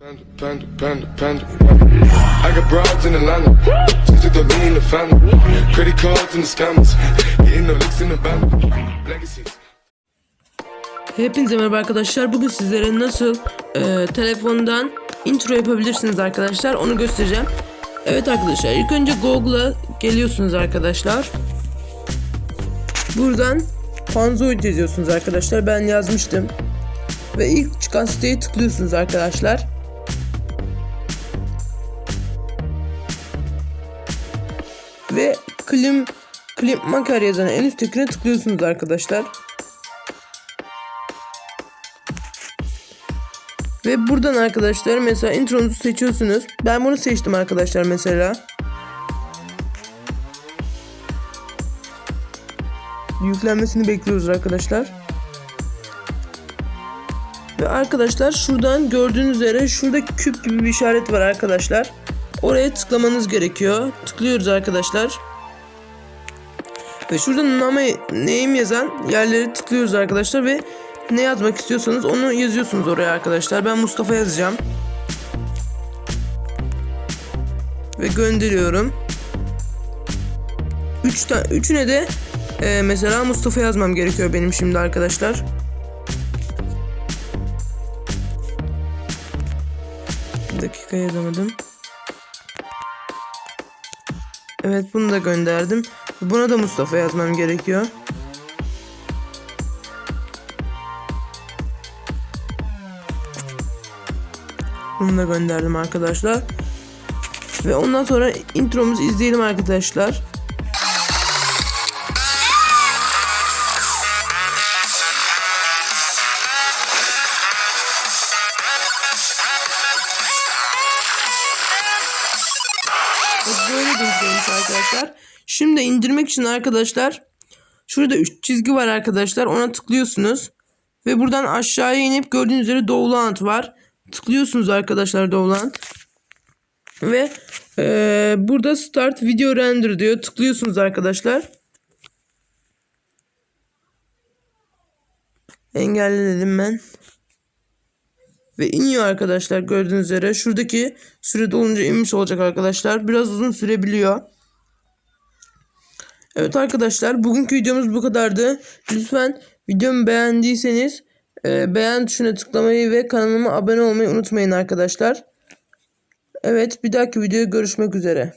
Panda, panda, panda, panda. I got broads in Atlanta. Just took the lean, the family. Credit cards and the scammers. Getting no licks in the band. Legacies. Hepinize merhaba arkadaşlar. Bugün sizlere nasıl e, telefondan intro yapabilirsiniz arkadaşlar. Onu göstereceğim. Evet arkadaşlar ilk önce Google'a geliyorsunuz arkadaşlar. Buradan Panzoid yazıyorsunuz arkadaşlar. Ben yazmıştım. Ve ilk çıkan siteye tıklıyorsunuz arkadaşlar. Ve Klim Klim Maker yazan en üsttekine tıklıyorsunuz arkadaşlar. Ve buradan arkadaşlar mesela intronuzu seçiyorsunuz. Ben bunu seçtim arkadaşlar mesela. Yüklenmesini bekliyoruz arkadaşlar. Ve arkadaşlar şuradan gördüğünüz üzere şurada küp gibi bir işaret var arkadaşlar. Oraya tıklamanız gerekiyor. Tıklıyoruz arkadaşlar. Ve şurada name, name yazan yerleri tıklıyoruz arkadaşlar ve ne yazmak istiyorsanız onu yazıyorsunuz oraya arkadaşlar. Ben Mustafa yazacağım. Ve gönderiyorum. Üç ta üçüne de e, mesela Mustafa yazmam gerekiyor benim şimdi arkadaşlar. Bir dakika yazamadım. Evet bunu da gönderdim. Buna da Mustafa yazmam gerekiyor. Bunu da gönderdim arkadaşlar. Ve ondan sonra intromuzu izleyelim arkadaşlar. Evet, Böyle gözüküyormuş arkadaşlar. Şimdi indirmek için arkadaşlar şurada 3 çizgi var arkadaşlar. Ona tıklıyorsunuz. Ve buradan aşağıya inip gördüğünüz üzere Dowland var. Tıklıyorsunuz arkadaşlar Dowland. Ve eee, burada Start Video Render diyor. Tıklıyorsunuz arkadaşlar. Engelle dedim ben. Ve iniyor arkadaşlar gördüğünüz üzere. Şuradaki süre dolunca inmiş olacak arkadaşlar. Biraz uzun sürebiliyor. Evet arkadaşlar bugünkü videomuz bu kadardı. Lütfen videomu beğendiyseniz e, beğen tuşuna tıklamayı ve kanalıma abone olmayı unutmayın arkadaşlar. Evet bir dahaki videoya görüşmek üzere.